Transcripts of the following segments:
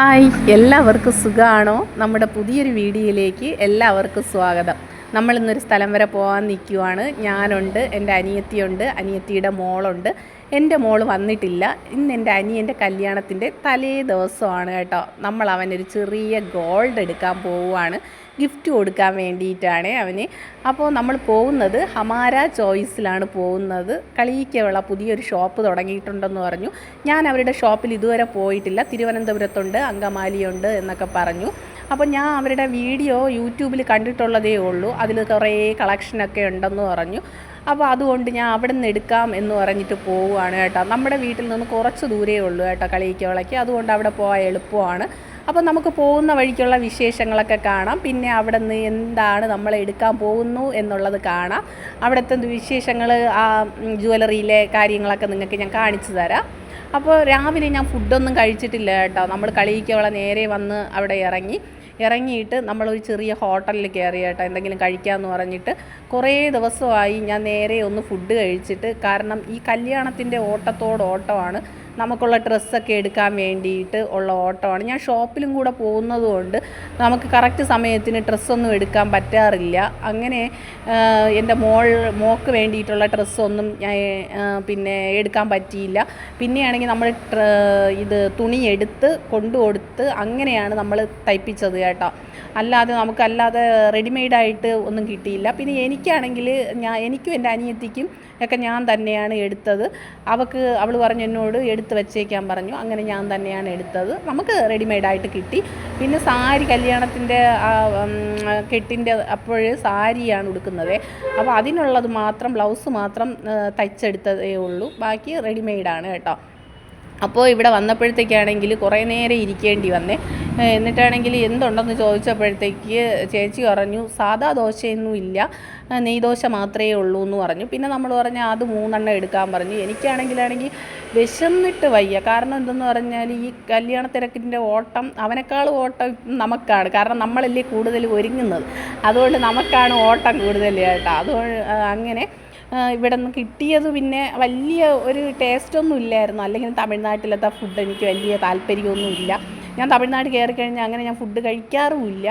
Hi എല്ലാവർക്കും സുഖമാണോ നമ്മുടെ പുതിയൊരു വീഡിയോയിലേക്ക് എല്ലാവർക്കും സ്വാഗതം. നമ്മളിന്നൊരു സ്ഥലം വരെ പോകാൻ നിൽക്കുവാണ് ഞാനുണ്ട് എന്റെ അനിയത്തിയുണ്ട് അനിയത്തിയുടെ മോളുണ്ട്. എന്റെ മോൾ വന്നിട്ടില്ല. ഇന്ന് എന്റെ അനിയന്റെ കല്യാണത്തിന്റെ തലേ ദിവസമാണ് കേട്ടോ. നമ്മൾ അവനൊരു ചെറിയ ഗോൾഡ് എടുക്കാൻ പോവുകയാണ്. ഗിഫ്റ്റ് കൊടുക്കാൻ വേണ്ടിയിട്ടാണ് അവന്. അപ്പോൾ നമ്മൾ പോകുന്നത് ഹമാര ചോയ്സിലാണ് പോകുന്നത്. കളിയിക്കുള്ള പുതിയൊരു ഷോപ്പ് തുടങ്ങിയിട്ടുണ്ടെന്ന് പറഞ്ഞു. ഞാൻ അവരുടെ ഷോപ്പിൽ ഇതുവരെ പോയിട്ടില്ല. തിരുവനന്തപുരത്തുണ്ട് അങ്കമാലിയുണ്ട് എന്നൊക്കെ പറഞ്ഞു. അപ്പോൾ ഞാൻ അവരുടെ വീഡിയോ യൂട്യൂബിൽ കണ്ടിട്ടുള്ളതേ ഉള്ളൂ. അതിൽ കുറേ കളക്ഷനൊക്കെ ഉണ്ടെന്ന് പറഞ്ഞു. അപ്പോൾ അതുകൊണ്ട് ഞാൻ അവിടെ നിന്ന് എടുക്കാം എന്ന് പറഞ്ഞിട്ട് പോവുകയാണ് കേട്ടോ. നമ്മുടെ വീട്ടിൽ നിന്ന് കുറച്ച് ദൂരേ ഉള്ളൂ കേട്ടോ കളിയിക്കവളയ്ക്ക് അതുകൊണ്ട് അവിടെ പോകാൻ എളുപ്പമാണ്. അപ്പോൾ നമുക്ക് പോകുന്ന വഴിക്കുള്ള വിശേഷങ്ങളൊക്കെ കാണാം. പിന്നെ അവിടെ നിന്ന് എന്താണ് നമ്മൾ എടുക്കാൻ പോകുന്നു എന്നുള്ളത് കാണാം. അവിടുത്തെ വിശേഷങ്ങൾ ആ ജുവലറിയിലെ കാര്യങ്ങളൊക്കെ നിങ്ങൾക്ക് ഞാൻ കാണിച്ചു തരാം. അപ്പോൾ രാവിലെ ഞാൻ ഫുഡൊന്നും കഴിച്ചിട്ടില്ല കേട്ടോ. നമ്മൾ കളിയിക്കവളെ നേരെ വന്ന് അവിടെ ഇറങ്ങി. ഇറങ്ങിയിട്ട് നമ്മളൊരു ചെറിയ ഹോട്ടലിൽ കയറി കേട്ടോ എന്തെങ്കിലും കഴിക്കാമെന്ന് പറഞ്ഞിട്ട് കുറേ ദിവസമായി ഞാൻ നേരെ ഒന്ന് ഫുഡ് കഴിച്ചിട്ട്. കാരണം ഈ കല്യാണത്തിന്റെ ഓട്ടത്തോട് ഓട്ടമാണ് നമുക്കുള്ള ഡ്രസ്സൊക്കെ എടുക്കാൻ വേണ്ടിയിട്ട് ഉള്ള ഓട്ടമാണ്. ഞാൻ ഷോപ്പിലും കൂടെ പോകുന്നതുകൊണ്ട് നമുക്ക് കറക്റ്റ് സമയത്തിന് ഡ്രസ്സൊന്നും എടുക്കാൻ പറ്റാറില്ല. അങ്ങനെ എന്റെ മോൾ മോക്ക് വേണ്ടിയിട്ടുള്ള ഡ്രസ്സൊന്നും ഞാൻ പിന്നെ എടുക്കാൻ പറ്റിയില്ല. പിന്നെയാണെങ്കിൽ നമ്മൾ ഇത് തുണി എടുത്ത് കൊണ്ടു കൊടുത്ത് അങ്ങനെയാണ് നമ്മൾ തയ്പ്പിച്ചത് കേട്ടോ. അല്ലാതെ നമുക്കല്ലാതെ റെഡിമെയ്ഡായിട്ട് ഒന്നും കിട്ടിയില്ല. പിന്നെ എനിക്കാണെങ്കിൽ ഞാൻ എനിക്കും എന്റെ അനിയത്തിക്കും ഒക്കെ ഞാൻ തന്നെയാണ് എടുത്തത്. അവൾക്ക് അവൾ പറഞ്ഞു എന്നോട് എടുത്ത് വെച്ചേക്കാൻ പറഞ്ഞു. അങ്ങനെ ഞാൻ തന്നെയാണ് എടുത്തത്. നമുക്ക് റെഡിമെയ്ഡായിട്ട് കിട്ടി. പിന്നെ സാരി കല്യാണത്തിന്റെ കെട്ടിന്റെ അപ്പോൾ സാരിയാണ് ഉടുക്കുന്നത്. അപ്പോൾ അതിനുള്ളത് മാത്രം ബ്ലൗസ് മാത്രം തയ്ച്ചെടുത്തതേ ഉള്ളൂ. ബാക്കി റെഡിമെയ്ഡാണ് കേട്ടോ. അപ്പോൾ ഇവിടെ വന്നപ്പോഴത്തേക്കാണെങ്കിൽ കുറേ നേരം ഇരിക്കേണ്ടി വന്നേ. എന്നിട്ടാണെങ്കിൽ എന്തുണ്ടെന്ന് ചോദിച്ചപ്പോഴത്തേക്ക് ചേച്ചി പറഞ്ഞു സാദാ ദോശയൊന്നും ഇല്ല. നെയ് നെയ്ദോശ മാത്രമേ ഉള്ളൂ എന്ന് പറഞ്ഞു. പിന്നെ നമ്മൾ പറഞ്ഞാൽ അത് മൂന്നെണ്ണം എടുക്കാൻ പറഞ്ഞു. എനിക്കാണെങ്കിലാണെങ്കിൽ വിശന്നിട്ട് വയ്യ. കാരണം എന്തെന്ന് പറഞ്ഞാൽ ഈ കല്യാണ തിരക്കിന്റെ ഓട്ടം അവനേക്കാൾ ഓട്ടം നമുക്കാണ്. കാരണം നമ്മളല്ലേ കൂടുതൽ ഒരുങ്ങുന്നത്. അതുകൊണ്ട് നമുക്കാണ് ഓട്ടം കൂടുതൽ കേട്ടോ അതുകൊണ്ട് അങ്ങനെ ഇവിടെ നിന്ന് കിട്ടിയത് പിന്നെ വലിയ ഒരു ടേസ്റ്റൊന്നും ഇല്ലായിരുന്നു. അല്ലെങ്കിൽ തമിഴ്നാട്ടിലത്തെ ഫുഡ് എനിക്ക് വലിയ താല്പര്യമൊന്നും ഇല്ല. ഞാൻ തമിഴ്നാട് കയറി കഴിഞ്ഞാൽ അങ്ങനെ ഞാൻ ഫുഡ് കഴിക്കാറുമില്ല.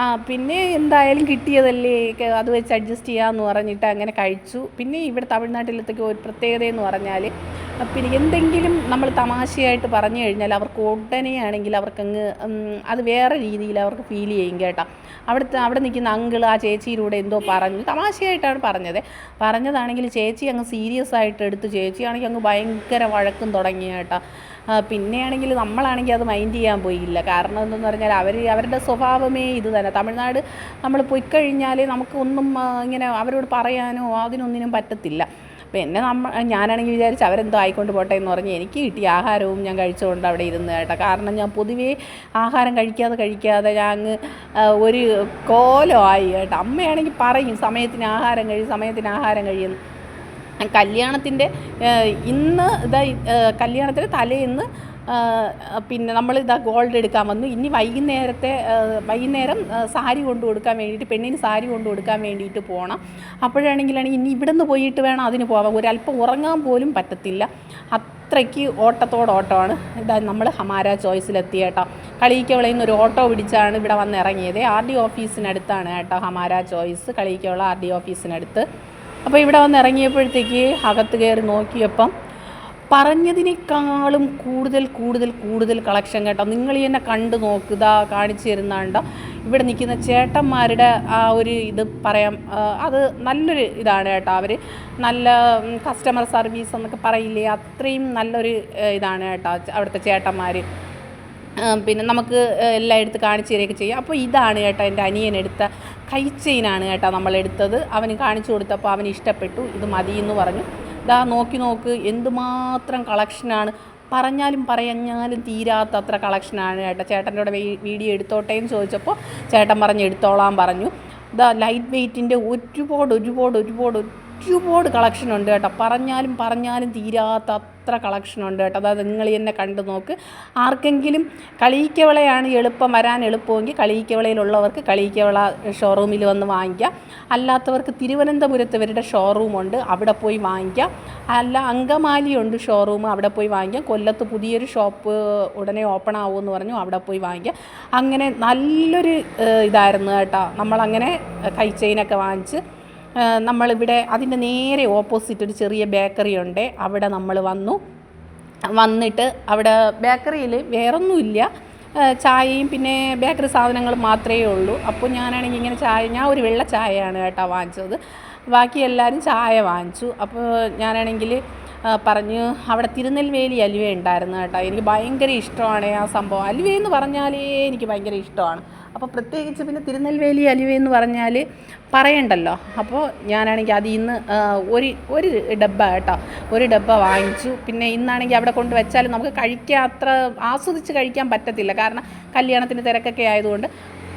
ആ പിന്നെ എന്തായാലും കിട്ടിയതല്ലേ അത് വെച്ച് അഡ്ജസ്റ്റ് ചെയ്യാമെന്ന് പറഞ്ഞിട്ട് അങ്ങനെ കഴിച്ചു. പിന്നെ ഇവിടെ തമിഴ്നാട്ടിലത്തേക്ക് ഒരു പ്രത്യേകത എന്ന് പറഞ്ഞാൽ പിന്നെ എന്തെങ്കിലും നമ്മൾ തമാശയായിട്ട് പറഞ്ഞു കഴിഞ്ഞാൽ അവർക്ക് ഉടനെ ആണെങ്കിൽ അവർക്കങ്ങ് അത് വേറെ രീതിയിൽ അവർക്ക് ഫീൽ ചെയ്യും കേട്ടോ. അവിടുത്തെ അവിടെ നിൽക്കുന്ന അങ്കിൾ ആ ചേച്ചിയിലൂടെ എന്തോ പറഞ്ഞു. തമാശയായിട്ടാണ് പറഞ്ഞത്. പറഞ്ഞതാണെങ്കിൽ ചേച്ചി അങ്ങ് സീരിയസ് ആയിട്ട് എടുത്ത്. ചേച്ചിയാണെങ്കിൽ അങ്ങ് ഭയങ്കര വഴക്കും തുടങ്ങി കേട്ടോ. പിന്നെയാണെങ്കിൽ നമ്മളാണെങ്കിൽ അത് മൈൻഡ് ചെയ്യാൻ പോയില്ല. കാരണം എന്തെന്ന് പറഞ്ഞാൽ അവർ അവരുടെ സ്വഭാവമേ ഇത് തന്നെ. തമിഴ്നാട് നമ്മൾ പോയിക്കഴിഞ്ഞാൽ നമുക്ക് ഒന്നും ഇങ്ങനെ അവരോട് പറയാനോ അതിനൊന്നിനും പറ്റത്തില്ല. അപ്പോൾ എന്നെ നമ്മൾ ഞാനാണെങ്കിൽ വിചാരിച്ച് അവരെന്തോ ആയിക്കൊണ്ട് പോട്ടെ എന്ന് പറഞ്ഞ് എനിക്ക് കിട്ടിയ ആഹാരവും ഞാൻ കഴിച്ചുകൊണ്ട് അവിടെ ഇരുന്ന് കേട്ടോ. കാരണം ഞാൻ പൊതുവേ ആഹാരം കഴിക്കാതെ കഴിക്കാതെ ഞാൻ അങ്ങ് ഒരു കോലമായി കേട്ടോ. അമ്മയാണെങ്കിൽ പറയും സമയത്തിന് ആഹാരം കഴിയും സമയത്തിന് ആഹാരം കഴിയുന്നു കല്യാണത്തിന്റെ ഇന്ന് ഇതായി കല്യാണത്തിന് തലേന്ന് പിന്നെ നമ്മൾ ഇതാ ഗോൾഡ് എടുക്കാൻ വന്നു. ഇനി വൈകുന്നേരത്തെ വൈകുന്നേരം സാരി കൊണ്ടു കൊടുക്കാൻ വേണ്ടിയിട്ട് പെണ്ണിന് സാരി കൊണ്ടു കൊടുക്കാൻ വേണ്ടിയിട്ട് പോകണം അപ്പോഴാണെങ്കിലാണെങ്കിൽ ഇനി ഇവിടെ നിന്ന് പോയിട്ട് വേണം അതിന് പോകാം ഒരല്പം ഉറങ്ങാൻ പോലും പറ്റത്തില്ല. അത്രയ്ക്ക് ഓട്ടത്തോട് ഓട്ടമാണ്. ഇതാ നമ്മൾ ഹമാര ചോയ്സിലെത്തി കേട്ടോ. കളിയിക്കവളയിൽ നിന്ന് ഒരു ഓട്ടോ പിടിച്ചാണ് ഇവിടെ വന്ന് ഇറങ്ങിയത്. ആർ ഡി ഓഫീസിനടുത്താണ് കേട്ടോ Hamara choice. Kaliyikkavila R D ഓഫീസിനടുത്ത്. അപ്പോൾ ഇവിടെ വന്ന് ഇറങ്ങിയപ്പോഴത്തേക്ക് അകത്ത് കയറി നോക്കിയപ്പം പറഞ്ഞതിനേക്കാളും കൂടുതൽ കൂടുതൽ കൂടുതൽ കളക്ഷൻ കേട്ടോ. നിങ്ങൾ എന്നെ കണ്ടു നോക്കുക കാണിച്ചു തരുന്നുണ്ടോ ഇവിടെ നിൽക്കുന്ന ചേട്ടന്മാരുടെ ആ ഒരു ഇത് പറയാം അത് നല്ലൊരു ഇതാണ് കേട്ടോ അവർ നല്ല കസ്റ്റമർ സർവീസ് എന്നൊക്കെ പറയില്ലേ അത്രയും നല്ലൊരു ഇതാണ് കേട്ടോ അവിടുത്തെ ചേട്ടന്മാർ പിന്നെ നമുക്ക് എല്ലാം എടുത്ത് കാണിച്ചു തരികയൊക്കെ ചെയ്യാം. അപ്പോൾ ഇതാണ് കേട്ടോ എന്റെ അനിയൻ എടുത്ത കൈ ചെയിനാണ് കേട്ടോ നമ്മളെടുത്തത്. അവന് കാണിച്ചു കൊടുത്തപ്പോൾ അവന് ഇഷ്ടപ്പെട്ടു ഇത് മതി എന്ന് പറഞ്ഞു. ഇതാ നോക്കി നോക്ക് എന്തുമാത്രം കളക്ഷനാണ് പറഞ്ഞാലും പറഞ്ഞാലും തീരാത്തത്ര കളക്ഷനാണ് ചേട്ടാ ചേട്ടന്റെ കൂടെ വീഡിയോ എടുത്തോട്ടെ എന്ന് ചോദിച്ചപ്പോൾ ചേട്ടൻ പറഞ്ഞ് എടുത്തോളാൻ പറഞ്ഞു. ഇതാ ലൈറ്റ് വെയ്റ്റിന്റെ ഒരുപാട് ഒരുപാട് ഒരുപാട് ഒരുപാട് കളക്ഷൻ ഉണ്ട് കേട്ടോ. പറഞ്ഞാലും പറഞ്ഞാലും തീരാത്ത അത്ര കളക്ഷൻ ഉണ്ട് കേട്ടോ. അതായത് നിങ്ങൾ തന്നെ കണ്ടു നോക്ക്. ആർക്കെങ്കിലും കളീക്കവളയാണ് എളുപ്പം വരാൻ എളുപ്പമെങ്കിൽ കളീക്കവളയിലുള്ളവർക്ക് കളീക്കവള ഷോറൂമിൽ വന്ന് വാങ്ങിക്കാം. അല്ലാത്തവർക്ക് തിരുവനന്തപുരത്ത് ഇവരുടെ ഷോറൂമുണ്ട് അവിടെ പോയി വാങ്ങിക്കാം. അല്ല അങ്കമാലിയുണ്ട് ഷോറൂം അവിടെ പോയി വാങ്ങിക്കാം. കൊല്ലത്ത് പുതിയൊരു ഷോപ്പ് ഉടനെ ഓപ്പൺ ആവുമെന്ന് പറഞ്ഞു അവിടെ പോയി വാങ്ങിക്കാം. അങ്ങനെ നല്ലൊരു ഇതായിരുന്നു കേട്ടോ. നമ്മളങ്ങനെ കൈ ചെയിനൊക്കെ വാങ്ങിച്ച് നമ്മളിവിടെ അതിന്റെ നേരെ ഓപ്പോസിറ്റ് ഒരു ചെറിയ ബേക്കറി ഉണ്ട്. അവിടെ നമ്മൾ വന്നു. വന്നിട്ട് അവിടെ ബേക്കറിയിൽ വേറൊന്നുമില്ല. ചായയും പിന്നെ ബേക്കറി സാധനങ്ങൾ മാത്രമേ ഉള്ളൂ. അപ്പോൾ ഞാനാണെങ്കിൽ ഇങ്ങനെ ചായ ഞാൻ ഒരു വെള്ള ചായയാണ് കേട്ടോ വാങ്ങിച്ചത്. ബാക്കി എല്ലാവരും ചായ വാങ്ങിച്ചു. അപ്പോൾ ഞാനാണെങ്കിൽ പറഞ്ഞു അവിടെ തിരുനെൽവേലി അലുവ ഉണ്ടായിരുന്നു കേട്ടോ. എനിക്ക് ഭയങ്കര ഇഷ്ടമാണ് ആ സംഭവം. അലുവ എന്ന് പറഞ്ഞാലേ എനിക്ക് ഭയങ്കര ഇഷ്ടമാണ്. അപ്പോൾ പ്രത്യേകിച്ച് പിന്നെ തിരുനെൽവേലി അലുവ എന്ന് പറഞ്ഞാൽ പറയണ്ടല്ലോ. അപ്പോൾ ഞാനാണെങ്കിൽ അതിൽ നിന്ന് ഒരു ഒരു ഡബ്ബ കേട്ടോ. ഒരു ഡബ്ബ വാങ്ങിച്ചു. പിന്നെ ഇന്നാണെങ്കിൽ അവിടെ കൊണ്ട് വെച്ചാൽ നമുക്ക് കഴിക്കാൻ അത്ര ആസ്വദിച്ച് കഴിക്കാൻ പറ്റത്തില്ല. കാരണം കല്യാണത്തിന് തിരക്കൊക്കെ ആയതുകൊണ്ട്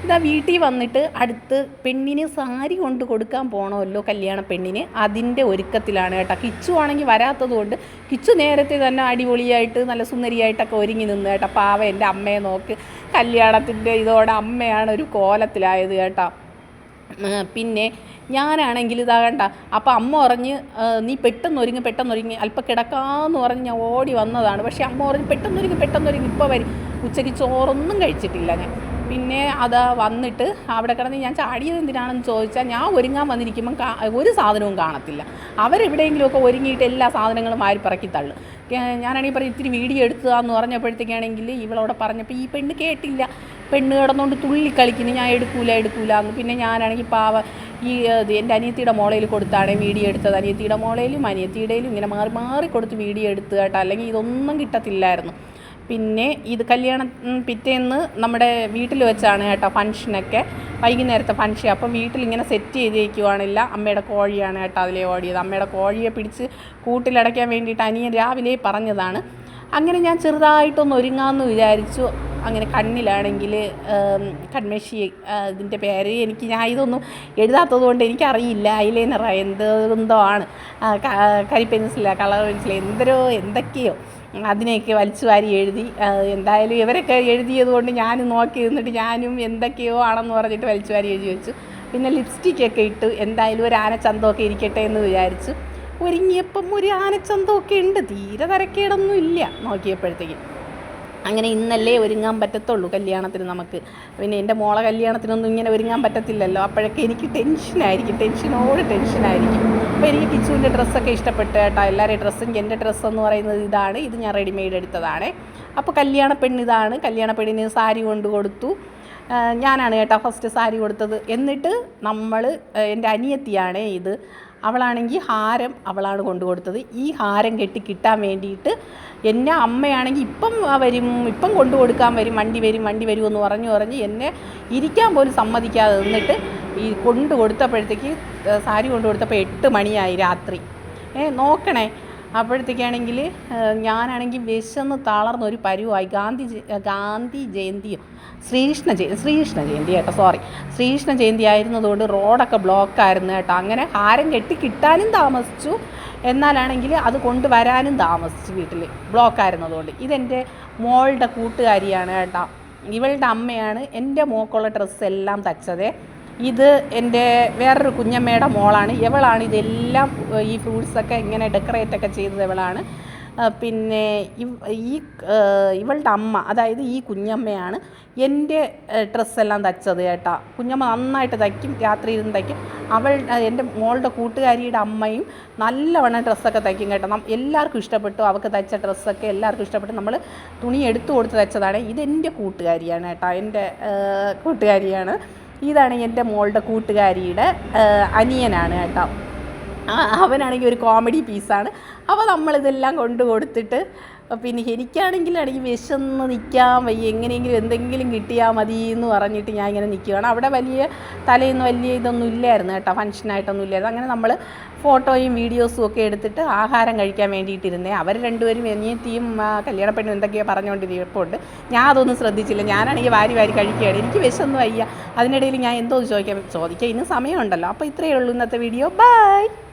ഇതാ വീട്ടിൽ വന്നിട്ട് അടുത്ത് പെണ്ണിന് സാരി കൊണ്ട് കൊടുക്കാൻ പോകണമല്ലോ കല്യാണ പെണ്ണിന്. അതിന്റെ ഒരുക്കത്തിലാണ് കേട്ടോ. കിച്ചു ആണെങ്കിൽ വരാത്തത് കൊണ്ട് കിച്ചു നേരത്തെ തന്നെ അടിപൊളിയായിട്ട് നല്ല സുന്ദരിയായിട്ടൊക്കെ ഒരുങ്ങി നിന്ന് കേട്ടോ. പാവ എന്റെ അമ്മയെ നോക്ക്. കല്യാണത്തിന്റെ ഇതോടെ അമ്മയാണ് ഒരു കോലത്തിലായത് കേട്ടോ. പിന്നെ ഞാനാണെങ്കിൽ ഇതാ കണ്ട അപ്പോൾ അമ്മ പറഞ്ഞ് നീ പെട്ടെന്ന് ഒരുങ്ങി പെട്ടെന്ന് ഒരുങ്ങി അല്പം കിടക്കാമെന്ന് പറഞ്ഞ് ഞാൻ ഓടി വന്നതാണ്. പക്ഷേ അമ്മ പറഞ്ഞ് പെട്ടെന്ന് ഒരുങ്ങി പെട്ടെന്ന് ഒരുങ്ങി ഇപ്പോൾ വരും. ഉച്ചയ്ക്ക് ചോറൊന്നും കഴിച്ചിട്ടില്ല ഞാൻ. പിന്നെ അത് വന്നിട്ട് അവിടെ കിടന്ന് ഞാൻ ചാടിയത് എന്തിനാണെന്ന് ചോദിച്ചാൽ ഞാൻ ഒരുങ്ങാൻ വന്നിരിക്കുമ്പം ഒരു സാധനവും കാണത്തില്ല. അവരെവിടെയെങ്കിലുമൊക്കെ ഒരുങ്ങിയിട്ട് എല്ലാ സാധനങ്ങളും വാരി പറക്കി തള്ളും. ഞാനാണെങ്കിൽ പറയും ഇത്തിരി വീഡിയോ എടുത്തതാന്ന് പറഞ്ഞപ്പോഴത്തേക്കാണെങ്കിൽ ഇവളവിടെ പറഞ്ഞപ്പോൾ ഈ പെണ്ണ് കേട്ടില്ല. പെണ്ണ് കിടന്നുകൊണ്ട് തുള്ളി കളിക്കുന്നു. ഞാൻ എടുക്കൂല എടുക്കൂല എന്ന്. പിന്നെ ഞാനാണെങ്കിൽ പാവ ഈ എന്റെ അനിയത്തിയുടെ മോളയിൽ കൊടുത്താണ് വീഡിയോ എടുത്തത്. അനിയത്തിയുടെ മോളയിലും അനിയത്തിയുടെയിലും ഇങ്ങനെ മാറി മാറി കൊടുത്ത് വീഡിയോ എടുത്ത് കേട്ടോ. അല്ലെങ്കിൽ ഇതൊന്നും കിട്ടത്തില്ലായിരുന്നു. പിന്നെ ഇത് കല്യാണം പിറ്റേന്ന് നമ്മുടെ വീട്ടിൽ വെച്ചാണ് കേട്ടോ ഫംഗ്ഷനൊക്കെ വൈകുന്നേരത്തെ ഫംഗ്ഷൻ അപ്പം വീട്ടിലിങ്ങനെ സെറ്റ് ചെയ്തേക്കുവാണില്ല. അമ്മയുടെ കോഴിയാണ് കേട്ടോ അതിലേ ഓടിയത്. അമ്മയുടെ കോഴിയെ പിടിച്ച് കൂട്ടിലടയ്ക്കാൻ വേണ്ടിയിട്ട് അനിയൻ രാവിലെ പറഞ്ഞതാണ്. അങ്ങനെ ഞാൻ ചെറുതായിട്ടൊന്ന് ഒരുങ്ങാമെന്ന് വിചാരിച്ചു. അങ്ങനെ കണ്ണിലാണെങ്കിൽ കൺമേശി ഇതിന്റെ പേര് എനിക്ക് ഞാൻ ഇതൊന്നും എഴുതാത്തത് കൊണ്ട് എനിക്കറിയില്ല. ഐലൈനർ എന്ത് എന്തോ ആണ്. കരി പെൻസില കളർ പെൻസിൽ എന്തരോ എന്തൊക്കെയോ. അതിനെയൊക്കെ വലിച്ചു വാരി എഴുതി എന്തായാലും ഇവരൊക്കെ എഴുതിയത് കൊണ്ട് ഞാനും നോക്കി നിന്നിട്ട് ഞാനും എന്തൊക്കെയോ ആണെന്ന് പറഞ്ഞിട്ട് വലിച്ചു വാരി എഴുതി വെച്ചു. പിന്നെ ലിപ്സ്റ്റിക്കൊക്കെ ഇട്ട്. എന്തായാലും ഒരു ആനച്ചന്തമൊക്കെ ഇരിക്കട്ടെ എന്ന് വിചാരിച്ചു. ഒരുങ്ങിയപ്പം ഒരു ആനച്ചന്തമൊക്കെ ഉണ്ട്. തീരെ തരക്കേടൊന്നും ഇല്ല നോക്കിയപ്പോഴത്തേക്കും. അങ്ങനെ ഇന്നല്ലേ ഒരുങ്ങാൻ പറ്റത്തുള്ളൂ കല്യാണത്തിന് നമുക്ക്. പിന്നെ എന്റെ മോളെ കല്യാണത്തിനൊന്നും ഇങ്ങനെ ഒരുങ്ങാൻ പറ്റത്തില്ലല്ലോ. അപ്പോഴൊക്കെ എനിക്ക് ടെൻഷനായിരിക്കും ടെൻഷനോട് ടെൻഷനായിരിക്കും അപ്പോൾ എനിക്ക് കിച്ചുവിന്റെ ഡ്രസ്സൊക്കെ ഇഷ്ടപ്പെട്ടു കേട്ടോ. എല്ലാവരുടെയും ഡ്രസ്സും എന്റെ ഡ്രസ്സ് എന്ന് പറയുന്നത് ഇതാണ്. ഇത് ഞാൻ റെഡിമെയ്ഡ് എടുത്തതാണ്. അപ്പോൾ കല്യാണ പെണ്ണിതാണ് കല്യാണ പെണ്ണിന് സാരി കൊണ്ട് കൊടുത്തു. ഞാനാണ് കേട്ടോ ഫസ്റ്റ് സാരി കൊടുത്തത്. എന്നിട്ട് നമ്മൾ എന്റെ അനിയത്തിയാണ് ഇത്. അവളാണെങ്കിൽ ഹാരം അവളാണ് കൊണ്ടു കൊടുത്തത്. ഈ ഹാരം കെട്ടി കിട്ടാൻ വേണ്ടിയിട്ട് എന്നെ അമ്മയാണെങ്കിൽ ഇപ്പം വരും ഇപ്പം കൊണ്ടു കൊടുക്കാൻ വരും വണ്ടി വരും വണ്ടി വരും എന്ന് പറഞ്ഞു പറഞ്ഞ് എന്നെ ഇരിക്കാൻ പോലും സമ്മതിക്കാതെ നിന്നിട്ട് ഈ കൊണ്ടു കൊടുത്തപ്പോഴത്തേക്ക് സാരി കൊണ്ടു കൊടുത്തപ്പോൾ എട്ട് മണിയായി രാത്രി. ഏ നോക്കണേ. അപ്പോഴത്തേക്കാണെങ്കിൽ ഞാനാണെങ്കിൽ വിശന്ന് തളർന്ന ഒരു പരുവായി ഗാന്ധി ഗാന്ധി ജയന്തിയോ. ശ്രീകൃഷ്ണ ജയ ശ്രീകൃഷ്ണ ജയന്തി കേട്ടോ സോറി ശ്രീകൃഷ്ണ ജയന്തി ആയിരുന്നതുകൊണ്ട് റോഡൊക്കെ ബ്ലോക്കായിരുന്നു കേട്ടോ. അങ്ങനെ ഹാരം കെട്ടി കിട്ടാനും താമസിച്ചു. എന്നാലാണെങ്കിൽ അത് കൊണ്ടുവരാനും താമസിച്ചു വീട്ടിൽ ബ്ലോക്കായിരുന്നതുകൊണ്ട്. ഇതെന്റെ മോളുടെ കൂട്ടുകാരിയാണ് കേട്ടോ. ഇവളുടെ അമ്മയാണ് എന്റെ മോക്കുള്ള ഡ്രസ്സ് എല്ലാം തച്ചത്. ഇത് എന്റെ വേറൊരു കുഞ്ഞമ്മയുടെ മോളാണ്. ഇവളാണ് ഇതെല്ലാം ഈ ഫ്രൂട്ട്സൊക്കെ ഇങ്ങനെ ഡെക്കറേറ്റ് ഒക്കെ ചെയ്തത് ഇവളാണ്. പിന്നെ ഈ ഇവളുടെ അമ്മ അതായത് ഈ കുഞ്ഞമ്മയാണ് എന്റെ ഡ്രസ്സെല്ലാം തച്ചത് കേട്ടാ. കുഞ്ഞമ്മ നന്നായിട്ട് തയ്ക്കും രാത്രി ഇരുന്ന് തയ്ക്കും. അവൾ എന്റെ മോളുടെ കൂട്ടുകാരിയുടെ അമ്മയും നല്ലവണ്ണം ഡ്രസ്സൊക്കെ തയ്ക്കും കേട്ടോ. നം- എല്ലാവർക്കും ഇഷ്ടപ്പെട്ടു. അവൾക്ക് തയ്ച്ച ഡ്രസ്സൊക്കെ എല്ലാവർക്കും ഇഷ്ടപ്പെട്ടു. നമ്മൾ തുണി എടുത്തു കൊടുത്ത് തയ്ച്ചതാണ് ഇതെന്റെ കൂട്ടുകാരിയാണ് കേട്ടോ. എന്റെ കൂട്ടുകാരിയാണ്. ഇതാണ് എന്റെ മോളുടെ കൂട്ടുകാരിയുടെ അനിയനാണ് കേട്ടോ. അവനാണെങ്കിൽ ഒരു കോമഡി പീസാണ് അപ്പോൾ നമ്മളിതെല്ലാം കൊണ്ടു കൊടുത്തിട്ട് പിന്നെ എനിക്കാണെങ്കിലാണെങ്കിൽ വിശന്ന് നിൽക്കാൻ വയ്യ. എങ്ങനെയെങ്കിലും എന്തെങ്കിലും കിട്ടിയാൽ മതി എന്ന് പറഞ്ഞിട്ട് ഞാൻ ഇങ്ങനെ നിൽക്കുകയാണ് അവിടെ വലിയ തലേന്ന് വലിയ ഇതൊന്നും ഇല്ലായിരുന്നു കേട്ടോ. ഫങ്ഷനായിട്ടൊന്നും ഇല്ലായിരുന്നു. അങ്ങനെ നമ്മൾ ഫോട്ടോയും വീഡിയോസും ഒക്കെ എടുത്തിട്ട് ആഹാരം കഴിക്കാൻ വേണ്ടിയിട്ടിരുന്നേ. അവർ രണ്ടുപേരും എനിയത്തിയും കല്യാണപ്പെട്ടും എന്തൊക്കെയോ പറഞ്ഞുകൊണ്ടിരിപ്പുണ്ട്. ഞാൻ അതൊന്നും ശ്രദ്ധിച്ചില്ല. ഞാനാണെങ്കിൽ വാരി വാരി കഴിക്കുകയാണ്. എനിക്ക് വിശന്ന് വയ്യ. അതിനിടയിൽ ഞാൻ എന്തോ ചോദിക്കാൻ ചോദിക്കാം ഇന്ന് സമയമുണ്ടല്ലോ. അപ്പോൾ ഇത്രയേ ഉള്ളൂ ഇന്നത്തെ വീഡിയോ. ബൈ